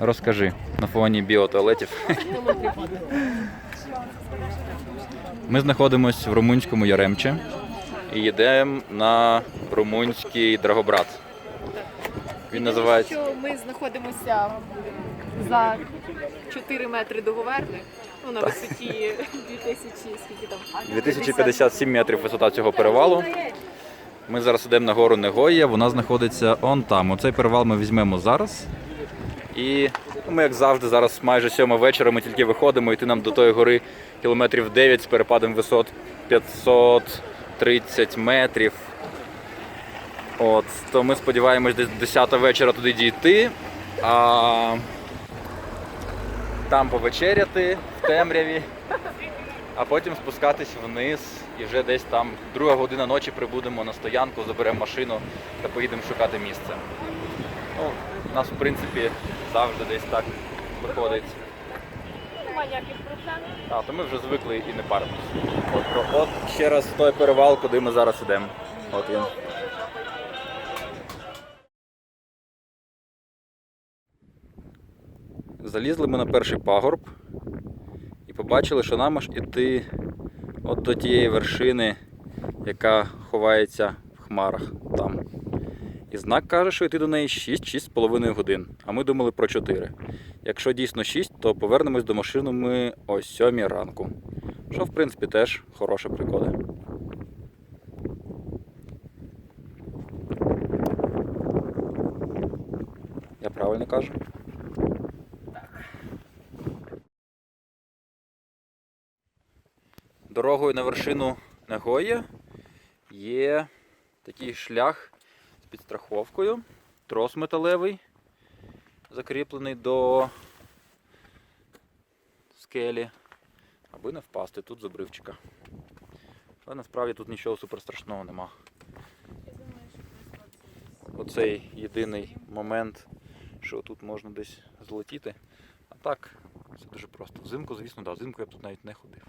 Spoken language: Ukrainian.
Розкажи на фоні біотуалетів. Ми знаходимося в румунському Яремче і їдемо на румунський Драгобрат. Він називається Що ми знаходимося за 4 метри до Говерни, ну, на висоті 2000, скільки там? 2057 метрів висота цього перевалу. Ми зараз йдемо на гору Негоя, вона знаходиться он там. Оцей перевал ми візьмемо зараз. І ми, як завжди, зараз майже сьома вечора, ми тільки виходимо, йти нам до тої гори кілометрів 9 з перепадом висот 530 метрів. От, то ми сподіваємось десь 10 вечора туди дійти. А там повечеряти в темряві а потім спускатись вниз і вже десь там друга година ночі прибудемо на стоянку, заберемо машину та поїдемо шукати місце. Ну, у нас, в принципі, завжди десь так виходить. Немає ніяких проблем. А, то ми вже звикли і не паримось. От, то- от ще раз той перевал, куди ми зараз йдемо. От він. Залізли ми на перший пагорб і побачили, що нам аж іти от до тієї вершини, яка ховається в хмарах там. І знак каже, що йти до неї 6-6,5 годин, а ми думали про 4. Якщо дійсно 6, то повернемось до машини ми о 7 ранку. Що, в принципі, теж хороша пригода. Я правильно кажу? Дорогою на вершину Негоя є такий шлях підстраховкою, трос металевий, закріплений до скелі, аби не впасти тут з обривчика. Але насправді тут нічого суперстрашного нема. Оцей єдиний момент, що тут можна десь злетіти. А так, все дуже просто. Взимку, звісно, да, взимку я б тут навіть не ходив.